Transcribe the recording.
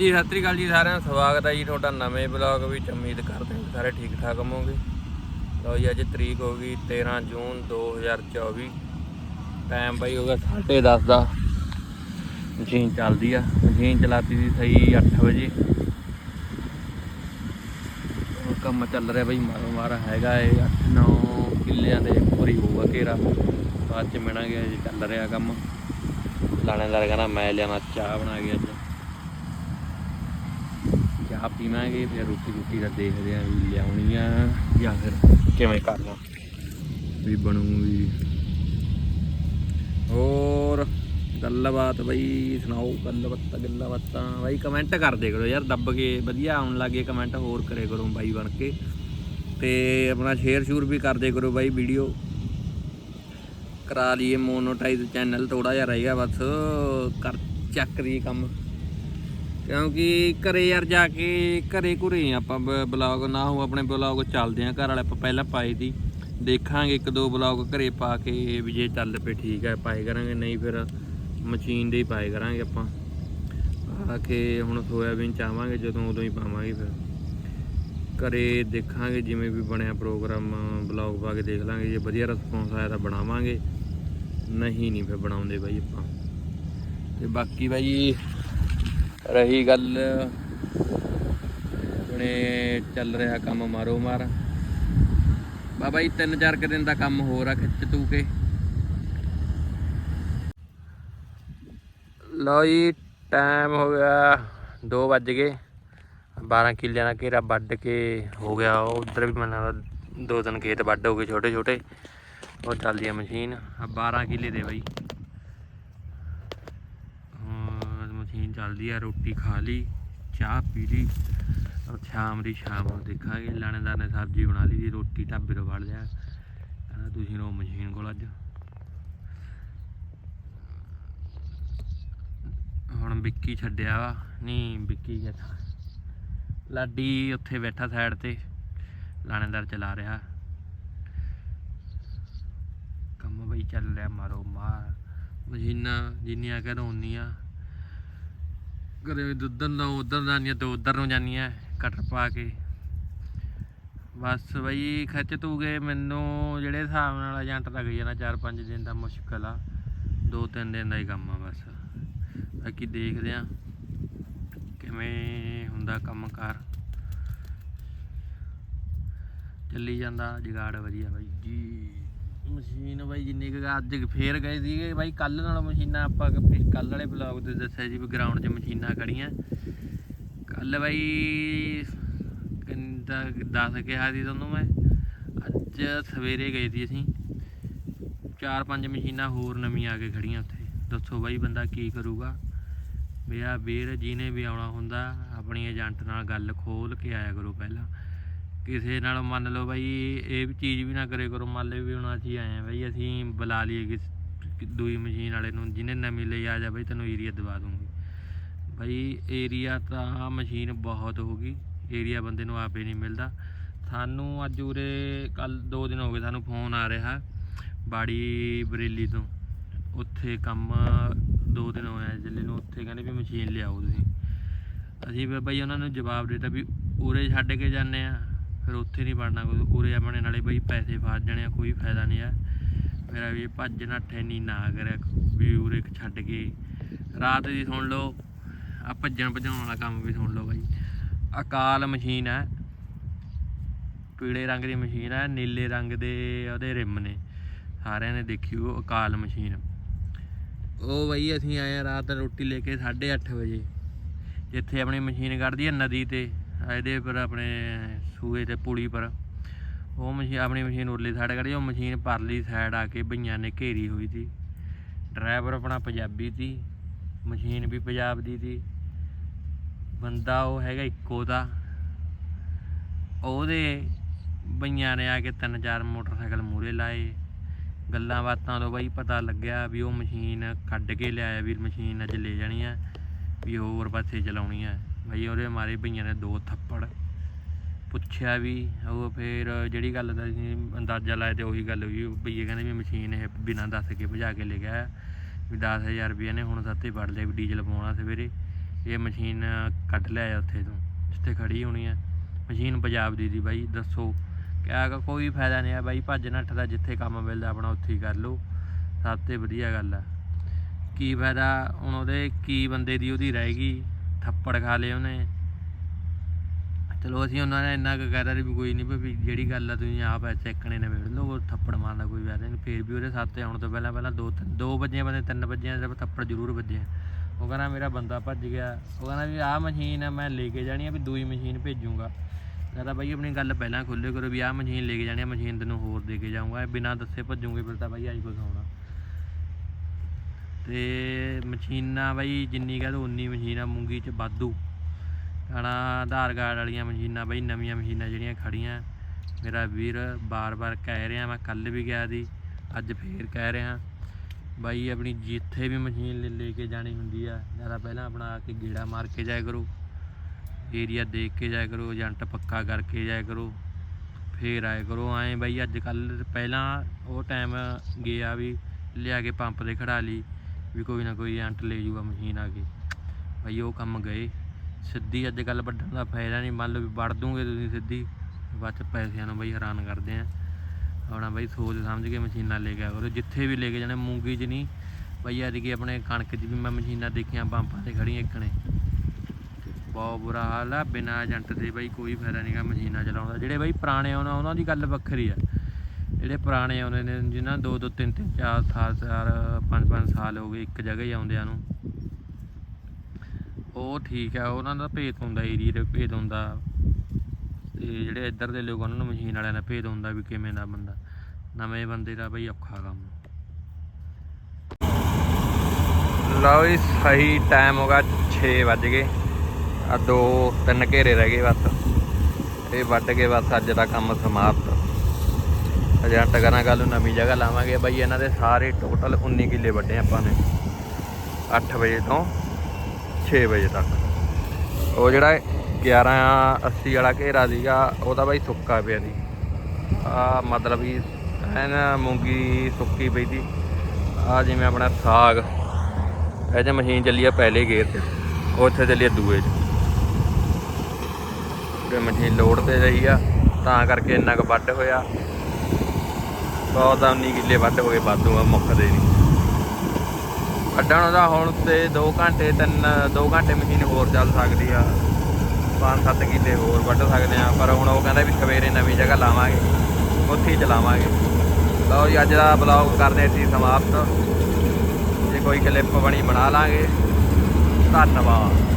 ਜੀ ਸਤਿ ਸ੍ਰੀ ਅਕਾਲ ਜੀ ਸਾਰਿਆਂ ਦਾ। ਸਵਾਗਤ ਹੈ ਜੀ ਤੁਹਾਡਾ ਨਵੇਂ ਬਲੌਗ ਵਿੱਚ। ਉਮੀਦ ਕਰਦੇ ਹਾਂ ਸਾਰੇ ਠੀਕ ਠਾਕ ਹੋਵੋਗੇ। ਲਓ ਜੀ, ਅੱਜ ਤਰੀਕ ਹੋ ਗਈ 13 ਜੂਨ 2024 ਟਾਈਮ ਬਾਈ ਹੋ ਗਿਆ 10:30 ਦਾ। ਮਸ਼ੀਨ ਚੱਲਦੀ ਆ। ਮਸ਼ੀਨ ਚਲਾਤੀ ਸੀ ਸਹੀ 8 ਵਜੇ। ਕੰਮ ਚੱਲ ਰਿਹਾ ਬਾਈ ਮਾਰੋ ਮਾਰ ਹੈਗਾ ਏ 8-9 ਕਿੱਲਿਆਂ ਦੇ ਪੂਰੀ ਹੋਊਗਾ ਘੇਰਾ। ਬਾਅਦ ਚ ਮਿਣਾਂਗੇ ਜੀ ਚੱਲ ਰਿਹਾ ਕੰਮ। ਲਾਣੇਦਾਰ ਕਹਿੰਦਾ, ਮੈਂ ਲਿਆਣਾ ਚਾਹ ਬਣਾ ਗਿਆ ਅੱਜ। ਚਾਹ ਪੀਵਾਂਗੇ ਫਿਰ ਰੋਟੀ ਰੋਟੀ ਦਾ ਦੇਖਦੇ ਆਂ ਵੀ ਲਿਆਉਣੀ ਆ ਜਾਂ ਫਿਰ ਕਿਵੇਂ ਕਰਨਾ। ਵੀ ਬਣੂਗੀ। ਹੋਰ ਗੱਲਬਾਤ ਬਈ ਸੁਣਾਓ ਗੱਲਬਾਤਾਂ ਗੱਲਬਾਤਾਂ। ਬਾਈ ਕਮੈਂਟ ਕਰਦੇ ਕਰੋ ਯਾਰ ਦੱਬ ਕੇ ਵਧੀਆ ਆਉਣ ਲੱਗੇ ਕਮੈਂਟ ਹੋਰ ਕਰੇ ਕਰੋ ਬਾਈ ਬਣ ਕੇ। ਤੇ ਆਪਣਾ ਸ਼ੇਅਰ ਸ਼ੂਰ ਵੀ ਕਰਦੇ ਕਰੋ ਬਾਈ ਵੀਡੀਓ ਕਰਾ ਲਈਏ ਮੋਨੋਟਾਈਜ਼ ਚੈਨਲ ਥੋੜਾ ਜਿਹਾ ਰਹਿ ਗਿਆ ਬਸ। ਕਰ ਚੱਕ ਦੀ ਕੰਮ। ਕਿਉਂਕਿ ਘਰੇ ਯਾਰ ਜਾ ਕੇ ਘਰੇ ਘੁਰੇ ਆਪਾਂ ਬਲੌਗ ਨਾ ਹੋ ਆਪਣੇ ਬਲੌਗ ਚੱਲਦੇ ਆ, ਘਰ ਵਾਲੇ ਆਪਾਂ ਪਹਿਲਾਂ ਪਾਈ ਦੀ ਦੇਖਾਂਗੇ ਇੱਕ ਦੋ ਬਲੌਗ ਘਰੇ ਪਾ ਕੇ ਵੀ ਜੇ ਚੱਲ ਪਏ ਠੀਕ ਹੈ ਪਾਏ ਕਰਾਂਗੇ, ਨਹੀਂ ਫਿਰ ਮਸ਼ੀਨ ਦੇ ਹੀ ਪਾਏ ਕਰਾਂਗੇ ਆਪਾਂ। ਆ ਕੇ ਹੁਣ ਸੋਇਆਬੀਨ ਚਾਵਾਂਗੇ, ਜਦੋਂ ਉਦੋਂ ਹੀ ਪਾਵਾਂਗੇ ਫਿਰ। ਘਰੇ ਦੇਖਾਂਗੇ, ਜਿਵੇਂ ਵੀ ਬਣਿਆ ਪ੍ਰੋਗਰਾਮ ਬਲੌਗ ਪਾ ਕੇ ਦੇਖ ਲਾਂਗੇ, ਜੇ ਵਧੀਆ ਰਿਸਪੌਂਸ ਆਇਆ ਤਾਂ ਬਣਾਵਾਂਗੇ। ਨਹੀਂ ਨਹੀਂ ਫਿਰ ਬਣਾਉਂਦੇ ਬਾਈ ਆਪਾਂ। ਤੇ ਬਾਕੀ ਬਾਈ ਰਹੀ ਗੱਲ। ਆਪਣੇ ਚੱਲ ਰਿਹਾ ਕੰਮ ਮਾਰੋ ਮਾਰ। ਬਾਬਾ ਜੀ, ਤਿੰਨ ਚਾਰ ਕੁ ਦਿਨ ਦਾ ਕੰਮ ਹੋਰ ਆ ਖਿੱਚ ਤੂ ਕੇ। ਲਓ ਜੀ ਟਾਈਮ ਹੋ ਗਿਆ 2 ਵੱਜ ਗਏ। 12 ਕਿੱਲਿਆਂ ਦਾ ਘੇਰਾ ਵੱਢ ਕੇ ਹੋ ਗਿਆ। ਉਹ ਉਧਰ ਵੀ ਮੈਨੂੰ ਦੋ ਤਿੰਨ ਖੇਤ ਵੱਢ ਹੋ ਗਏ ਛੋਟੇ ਛੋਟੇ ਉਹ ਚੱਲਦੀ ਆ ਮਸ਼ੀਨ। ਆ 12 ਕਿੱਲੇ ਦੇ ਬਾਈ ਹਾਂ ਮਸ਼ੀਨ ਚੱਲਦੀ ਆ, ਰੋਟੀ ਖਾ ਲਈ, ਚਾਹ ਪੀ ਲਈ। ਔਰ ਸ਼ਾਮ ਦੀ ਸ਼ਾਮ ਨੂੰ ਦੇਖਾਂਗੇ ਲਾਣੇਦਾਰ ਨੇ ਸਬਜ਼ੀ ਬਣਾ ਲਈ ਦੀ ਰੋਟੀ ਢਾਬੇ ਤੋਂ ਵੜ ਲਿਆ। ਕਹਿੰਦਾ, ਤੁਸੀਂ ਰੋ ਮਸ਼ੀਨ ਕੋਲ ਅੱਜ। ਹੁਣ ਵਿੱਕੀ ਛੱਡਿਆ ਵਾ। ਨਹੀਂ, ਵਿੱਕੀ ਕਿੱਥਾ? ਲਾਡੀ ਉੱਥੇ ਬੈਠਾ ਸਾਈਡ ਤੇ, ਲਾਣੇਦਾਰ ਚਲਾ ਰਿਹਾ। ਕੰਮ ਬਈ ਚੱਲ ਰਿਹਾ, ਮਾਰੋ ਮਾਰ। ਮਸ਼ੀਨਾਂ ਜਿੰਨੀਆਂ ਘਰੋਂ ਉਨੀਆਂ। ਘਰੇ ਦੁੱਧਰ ਨੂੰ, ਉਧਰ ਜਾਂਦੀਆਂ ਤੇ ਉਧਰ ਨੂੰ ਜਾਂਦੀਆਂ ਕਟਰ ਪਾ ਕੇ। ਬਸ ਬਈ, ਖਿੱਚ ਤੂਗੇ ਮੈਨੂੰ ਜਿਹੜੇ ਹਿਸਾਬ ਨਾਲ ਏਜੰਟ ਲੱਗ ਜਾਣਾ 4-5 ਦਿਨ ਦਾ ਮੁਸ਼ਕਲ ਆ 2-3 ਦਿਨ ਦਾ ਹੀ ਕੰਮ ਆ ਬਸ। ਬਾਕੀ ਦੇਖਦੇ ਆ ਕਿਵੇਂ ਹੁੰਦਾ ਕੰਮਕਾਰ। ਚੱਲੀ ਜਾਂਦਾ, ਜਗਾੜ ਵਧੀਆ ਬਾਈ। ਜੀ ਮਸ਼ੀਨ ਬਾਈ ਜਿੰਨੀ ਕੁ ਅੱਜ ਫੇਰ ਗਏ ਸੀਗੇ ਬਾਈ ਕੱਲ ਨਾਲ ਮਸ਼ੀਨਾਂ ਆਪਾਂ ਕੱਲ ਵਾਲੇ ਬਲੌਗ ਤੇ ਦੱਸਿਆ ਸੀ ਵੀ ਗਰਾਊਂਡ 'ਚ ਮਸ਼ੀਨਾਂ ਖੜੀਆਂ। ਕੱਲ ਬਾਈ ਕਿੰਦਾ 10 ਕਿਹਾ ਸੀ ਤੁਹਾਨੂੰ ਮੈਂ, ਅੱਜ ਸਵੇਰੇ ਗਏ ਸੀ ਅਸੀਂ। ਚਾਰ ਪੰਜ ਮਸ਼ੀਨਾਂ ਹੋਰ ਨਵੀਆਂ ਆ ਕੇ ਖੜੀਆਂ ਉੱਥੇ। ਦੱਸੋ ਬਾਈ ਬੰਦਾ ਕੀ ਕਰੂਗਾ? ਵੀ ਵੀਰ ਜਿਹਨੇ ਵੀ ਆਉਣਾ ਹੁੰਦਾ, ਆਪਣੀ ਏਜੰਟ ਨਾਲ ਗੱਲ ਖੋਲ ਕੇ ਆਇਆ ਕਰੋ ਪਹਿਲਾਂ। ਕਿਸੇ ਨਾਲ ਮੰਨ ਲਓ ਬਾਈ, ਇਹ ਵੀ ਚੀਜ਼ ਵੀ ਨਾ ਕਰੇ ਕਰੋ, ਮੰਨ ਲਓ ਵੀ ਹੁਣ ਅਸੀਂ ਆਏ ਆ ਬਾਈ, ਅਸੀਂ ਬੁਲਾ ਲਈਏ ਕਿ ਦੂਈ ਮਸ਼ੀਨ ਵਾਲੇ ਨੂੰ, ਜਿਹਨੇ ਨਵੀਂ ਲਈ ਆ ਜਾ ਬਾਈ, ਤੈਨੂੰ ਏਰੀਆ ਦਵਾ ਦੂੰਗੀ। ਬਾਈ ਏਰੀਆ ਤਾਂ ਮਸ਼ੀਨ ਬਹੁਤ ਹੋ ਗਈ ਏਰੀਆ ਬੰਦੇ ਨੂੰ ਆਪੇ ਨਹੀਂ ਮਿਲਦਾ। ਸਾਨੂੰ ਅੱਜ ਉਰੇ ਕੱਲ 2 ਦਿਨ ਹੋ ਗਏ ਸਾਨੂੰ ਫੋਨ ਆ ਰਿਹਾ, ਬਾੜੀ ਬਰੇਲੀ ਤੋਂ। ਉੱਥੇ ਕੰਮ ਦੋ ਦਿਨ ਹੋਇਆ ਜਿੱਲੇ ਨੂੰ, ਉੱਥੇ ਕਹਿੰਦੇ ਵੀ ਮਸ਼ੀਨ ਲਿਆਓ ਤੁਸੀਂ। ਅਸੀਂ ਬਾਈ ਉਹਨਾਂ ਨੂੰ ਜਵਾਬ ਦਿੱਤਾ ਵੀ ਉਰੇ ਛੱਡ ਕੇ ਜਾਂਦੇ ਆ। ਫਿਰ ਉੱਥੇ ਨਹੀਂ ਬਣਨਾ ਕੋਈ। ਉਰੇ ਆਪਣੇ ਨਾਲੇ ਬਈ ਪੈਸੇ ਫਸ ਜਾਣੇ ਆ, ਕੋਈ ਫਾਇਦਾ ਨਹੀਂ ਆ। ਮੇਰਾ ਵੀ ਭੱਜ ਨੱਠੇ ਨਹੀਂ ਨਾ ਕਰਿਆ ਵੀ ਉਰੇ ਛੱਡ ਕੇ। ਰਾਤ ਦੀ ਸੁਣ ਲਓ ਆ ਭੱਜਣ ਭਜਾਉਣ ਵਾਲਾ ਕੰਮ ਵੀ ਸੁਣ ਲਓ ਬਾਈ। ਅਕਾਲ ਮਸ਼ੀਨ ਹੈ ਪੀਲੇ ਰੰਗ ਦੀ ਮਸ਼ੀਨ ਹੈ ਨੀਲੇ ਰੰਗ ਦੇ ਉਹਦੇ ਰਿਮ ਨੇ। ਸਾਰਿਆਂ ਨੇ ਦੇਖੀ ਉਹ ਅਕਾਲ ਮਸ਼ੀਨ। ਉਹ ਬਈ ਅਸੀਂ ਆਏ ਆ ਰਾਤ ਰੋਟੀ ਲੈ ਕੇ 8:30 ਵਜੇ। ਜਿੱਥੇ ਆਪਣੀ ਮਸ਼ੀਨ ਕੱਢਦੀ ਹੈ ਨਦੀ ਤੇ। ਇਹਦੇ ਪਰ ਆਪਣੇ ਸੂਏ ਤੇ ਪੁਲੀ ਪਰ। ਉਹ ਮਸ਼ੀਨ ਆਪਣੀ ਮਸ਼ੀਨ ਉਰਲੀ ਸਾਈਡ ਕੱਢੀ ਉਹ ਮਸ਼ੀਨ ਪਰਲੀ ਸਾਈਡ ਆ ਕੇ ਭਈਆਂ ਨੇ ਘੇਰੀ ਹੋਈ ਸੀ। ਡਰਾਈਵਰ ਆਪਣਾ ਪੰਜਾਬੀ ਸੀ, ਮਸ਼ੀਨ ਵੀ ਪੰਜਾਬ ਦੀ ਸੀ। ਬੰਦਾ ਉਹ ਹੈਗਾ ਇੱਕੋ ਦਾ। ਉਹਦੇ ਬਈਆਂ ਨੇ ਆ ਕੇ ਤਿੰਨ ਚਾਰ ਮੋਟਰਸਾਈਕਲ ਮੂਰੇ ਲਾਏ। ਗੱਲਾਂ ਬਾਤਾਂ ਤੋਂ ਬਾਈ ਪਤਾ ਲੱਗਿਆ ਵੀ ਉਹ ਮਸ਼ੀਨ ਕੱਢ ਕੇ ਲਿਆਇਆ, ਵੀ ਮਸ਼ੀਨ ਅੱਜ ਲੈ ਜਾਣੀ ਆ, ਵੀ ਹੋਰ ਪਾਸੇ ਚਲਾਉਣੀ ਆ। ਬਈ ਉਹਦੇ ਮਾਰੇ ਭਈਆਂ ਨੇ ਦੋ ਥੱਪੜ। ਪੁੱਛਿਆ ਵੀ, ਉਹ ਫਿਰ ਜਿਹੜੀ ਗੱਲ ਦਾ ਅਸੀਂ ਅੰਦਾਜ਼ਾ ਲਾਇਆ ਤੇ ਉਹੀ ਗੱਲ ਹੋਈ ਭਈਏ ਕਹਿੰਦੇ ਵੀ ਮਸ਼ੀਨ ਇਹ ਬਿਨਾਂ ਦੱਸ ਕੇ ਭਜਾ ਕੇ ਲੈ ਗਿਆ। ਵੀ 10000 ਰੁਪਏ ਨੇ, ਹੁਣ ਸੱਤੇ ਵੜ ਲਿਆ ਵੀ ਡੀਜ਼ਲ ਪਵਾਉਣਾ ਸਵੇਰੇ। ਇਹ ਮਸ਼ੀਨ ਕੱਢ ਲਿਆ ਉੱਥੇ ਤੋਂ, ਜਿੱਥੇ ਖੜੀ ਹੋਣੀ ਆ। ਮਸ਼ੀਨ ਪੰਜਾਬ ਦੀ ਦੀ ਬਾਈ, ਦੱਸੋ। ਕਿਆ ਕ- ਕੋਈ ਫਾਇਦਾ ਨਹੀਂ ਆ ਬਾਈ, ਭੱਜ ਨੱਠ ਦਾ ਜਿੱਥੇ ਕੰਮ ਮਿਲਦਾ ਆਪਣਾ ਉੱਥੇ ਹੀ ਕਰ ਲਓ। ਸਭ ਤੋਂ ਵਧੀਆ ਗੱਲ ਆ। ਕੀ ਫਾਇਦਾ, ਹੁਣ ਉਹਦੇ ਕੀ ਬੰਦੇ ਦੀ ਉਹਦੀ ਰਹਿ ਗਈ। ਥੱਪੜ ਖਾ ਲਏ ਉਹਨੇ। ਚਲੋ ਅਸੀਂ ਉਹਨਾਂ ਨੇ ਇੰਨਾ ਕੁ ਕਹਿਦਾ ਵੀ ਕੋਈ ਨਹੀਂ ਵੀ ਜਿਹੜੀ ਗੱਲ ਆ ਤੁਸੀਂ ਆਪ ਐ ਚੱਕਣੇ ਨੇ ਵੇੜ ਲਓ, ਉਹ ਥੱਪੜ ਮਾਰਦਾ ਕੋਈ ਫਾਇਦਾ ਨਹੀਂ ਫੇਰ ਵੀ ਉਹਦੇ ਸਾਥੇ ਆਉਣ ਤੋਂ ਪਹਿਲਾਂ ਪਹਿਲਾਂ ਦੋ ਤਿੰਨ- ਦੋ ਵੱਜੇ ਬੰਦੇ ਤਿੰਨ ਵੱਜੇ ਜਦ ਥੱਪੜ ਜ਼ਰੂਰ ਵੱਜੇ। ਉਹ ਕਹਿੰਦਾ ਮੇਰਾ ਬੰਦਾ ਭੱਜ ਗਿਆ। ਉਹ ਕਹਿੰਦਾ ਵੀ ਆਹ ਮਸ਼ੀਨ ਆ, ਮੈਂ ਲੈ ਕੇ ਜਾਣੀ ਆ, ਵੀ ਦੂਈ ਮਸ਼ੀਨ ਭੇਜੂਗਾ। ਕਹਿੰਦਾ ਬਾਈ ਆਪਣੀ ਗੱਲ ਪਹਿਲਾਂ ਖੋਲੇ ਕਰੋ ਵੀ ਆਹ ਮਸ਼ੀਨ ਲੈ ਕੇ ਜਾਣੀ ਆ, ਮਸ਼ੀਨ ਤੈਨੂੰ ਹੋਰ ਦੇ ਕੇ ਜਾਊਂਗਾ। ਬਿਨਾਂ ਦੱਸੇ ਭੱਜੂਗੇ, ਫਿਰ ਤਾਂ ਬਾਈ ਆਈ ਕੁਛ ਹੋਣਾ। ਤੇ ਮਸ਼ੀਨਾਂ ਬਾਈ ਜਿੰਨੀ ਕਹਿ ਦੋ ਉਨੀ ਮਸ਼ੀਨਾਂ ਮੂੰਗੀ ਚ ਵਾਧੂ। ਹਣਾ ਆਧਾਰ ਕਾਰਡ ਵਾਲੀਆਂ ਮਸ਼ੀਨਾਂ ਬਾਈ, ਨਵੀਆਂ ਮਸ਼ੀਨਾਂ ਜਿਹੜੀਆਂ ਖੜੀਆਂ। ਮੇਰਾ ਵੀਰ ਬਾਰ-ਬਾਰ ਕਹਿ ਰਿਹਾ, ਮੈਂ ਕੱਲ ਵੀ ਗਿਆ ਦੀ ਅੱਜ ਫੇਰ ਕਹਿ ਰਿਹਾ। ਬਾਈ ਆਪਣੀ ਜਿੱਥੇ ਵੀ ਮਸ਼ੀਨ ਲੈ ਲੈ ਕੇ ਜਾਣੀ ਹੁੰਦੀ ਆ, ਜ਼ਿਆਦਾ ਪਹਿਲਾਂ ਆਪਣਾ ਆ ਕੇ ਗੇੜਾ ਮਾਰ ਕੇ ਜਾਇਆ ਕਰੋ। ਏਰੀਆ ਦੇਖ ਕੇ ਜਾਇਆ ਕਰੋ, ਏਜੰਟ ਪੱਕਾ ਕਰਕੇ ਜਾਇਆ ਕਰੋ। ਫੇਰ ਆਇਆ ਕਰੋ, ਐਂ ਬਾਈ ਅੱਜ ਕੱਲ ਪਹਿਲਾਂ ਉਹ ਟਾਈਮ ਗਿਆ ਵੀ, ਲਿਆ ਕੇ ਪੰਪ ਦੇ ਖੜਾ ਲਈ ਵੀ ਕੋਈ ਨਾ ਕੋਈ ਏਜੰਟ ਲੈ ਜੂਗਾ ਮਸ਼ੀਨ ਆ ਕੇ। ਬਾਈ ਉਹ ਕੰਮ ਗਏ। ਸਿੱਧੀ ਅੱਜ ਕੱਲ ਵੱਢਣ ਦਾ ਫਾਇਦਾ ਨਹੀਂ। ਮੰਨ ਲਓ ਵੀ ਵੜ ਦੂੰਗੇ ਤੁਸੀਂ ਸਿੱਧੀ, ਬਾਅਦ ਪੈਸਿਆਂ ਨੂੰ ਬਈ ਹੈਰਾਨ ਕਰਦੇ ਆ। ਆਪਣਾ ਬਈ ਸੋਚ ਸਮਝ ਕੇ ਮਸ਼ੀਨਾਂ ਲੈ ਕੇ ਆਓ। ਜਿੱਥੇ ਵੀ ਲੈ ਕੇ ਜਾਣੇ, ਮੂੰਗੀ 'ਚ ਨਹੀਂ। ਬਈ ਅੱਜ ਐਤਕੀ ਆਪਣੇ ਕਣਕ 'ਚ ਵੀ ਮੈਂ ਮਸ਼ੀਨਾਂ ਦੇਖੀਆਂ, ਪੰਪਾਂ ਤੇ ਖੜੀਆਂ ਇੱਕ ਨੇ। ਬਹੁਤ ਬੁਰਾ ਹਾਲ ਆ। ਬਿਨਾਂ ਏਜੰਟ ਦੇ ਬਈ ਕੋਈ ਫਾਇਦਾ ਨਹੀਂਗਾ ਮਸ਼ੀਨਾਂ ਚਲਾਉਣ ਦਾ। ਜਿਹੜੇ ਬਈ ਪੁਰਾਣੇ ਆਉਣਾ ਉਹਨਾਂ ਦੀ ਗੱਲ ਵੱਖਰੀ ਆ। ਜਿਹੜੇ ਪੁਰਾਣੇ ਆਉਂਦੇ ਨੇ, ਜਿਨ੍ਹਾਂ ਦੋ ਦੋ, ਤਿੰਨ ਤਿੰਨ, ਚਾਰ, ਸਾਲ, ਚਾਰ, ਪੰਜ ਪੰਜ ਸਾਲ ਹੋ ਗਏ ਇੱਕ ਜਗ੍ਹਾ ਹੀ ਆਉਂਦਿਆਂ ਨੂੰ। ਉਹ ਠੀਕ ਹੈ, ਉਹਨਾਂ ਦਾ ਭੇਤ ਹੁੰਦਾ ਏਰੀਏ ਦੇ ਭੇਤ ਹੁੰਦਾ। ਤੇ ਜਿਹੜੇ ਇੱਧਰ ਦੇ ਲੋਕ ਉਹਨਾਂ ਨੂੰ ਮਸ਼ੀਨ ਵਾਲਿਆਂ ਦਾ ਭੇਤ ਹੁੰਦਾ ਵੀ ਕਿਵੇਂ ਦਾ ਬੰਦਾ। ਨਵੇਂ ਬੰਦੇ ਦਾ ਬਈ ਔਖਾ ਕੰਮ। ਲਓ ਜੀ, ਸਹੀ ਟਾਈਮ ਹੋਗਾ 6 ਵੱਜ ਗਏ। ਆ ਦੋ, ਤਿੰਨ ਘੇਰੇ ਰਹਿ ਗਏ ਬਸ। ਇਹ ਵੱਢ ਕੇ ਬਸ, ਅੱਜ ਦਾ ਕੰਮ ਸਮਾਪਤ। ਏਜੰਟ ਕਰਾਂ ਕੱਲ ਨੂੰ ਨਵੀਂ ਜਗ੍ਹਾ ਲਾਵਾਂਗੇ ਬਾਈ, ਇਹਨਾਂ ਦੇ ਸਾਰੇ ਟੋਟਲ 19 ਕਿੱਲੇ ਵੱਡੇ ਆਪਾਂ ਨੇ 8 ਵਜੇ ਤੋਂ 6 ਵਜੇ ਤੱਕ। ਉਹ ਜਿਹੜਾ 11 80 ਵਾਲਾ ਘੇਰਾ ਸੀਗਾ, ਉਹ ਤਾਂ ਬਾਈ ਸੁੱਕਾ ਪਿਆ ਸੀ। ਆ ਮਤਲਬ ਵੀ ਐਨ ਮੂੰਗੀ ਸੁੱਕੀ ਪਈ ਸੀ। ਆ ਜਿਵੇਂ ਆਪਣਾ ਸਾਗ, ਇਹ ਜੇ ਮਸ਼ੀਨ ਚੱਲੀ ਆ ਪਹਿਲੇ ਗੇਅਰ 'ਚ ਉੱਥੇ ਚੱਲੀ ਆ ਦੂਏ 'ਚ। ਤੇ ਮਸ਼ੀਨ ਲੋਡ ਤੇ ਰਹੀ ਆ, ਤਾਂ ਕਰਕੇ ਇੰਨਾ ਕੁ ਵੱਢ ਹੋਇਆ। ਬਹੁਤ ਆ 19 ਕਿੱਲੇ ਵੱਢ ਹੋ ਗਏ, ਵਾਧੂ ਆ ਮੁੱਕਦੇ ਨਹੀਂ। ਵੱਢਣ ਦਾ ਹੁਣ ਤੇ 2 ਘੰਟੇ 3 2 ਘੰਟੇ ਮਸ਼ੀਨ ਹੋਰ ਚੱਲ ਸਕਦੀ ਆ। 5-7 ਕਿੱਲੇ ਹੋਰ ਵੱਢ ਸਕਦੇ ਆ, ਪਰ ਹੁਣ ਉਹ ਕਹਿੰਦਾ ਵੀ ਸਵੇਰੇ ਨਵੀਂ ਜਗ੍ਹਾ ਲਾਵਾਂਗੇ, ਉੱਥੇ ਹੀ ਚਲਾਵਾਂਗੇ। ਲਓ ਜੀ, ਅੱਜ ਦਾ ਬਲੌਗ ਕਰਦੇ ਸੀ ਸਮਾਪਤ। ਜੇ ਕੋਈ ਕਲਿੱਪ ਬਣੀ ਬਣਾ ਲਾਂਗੇ। ਧੰਨਵਾਦ।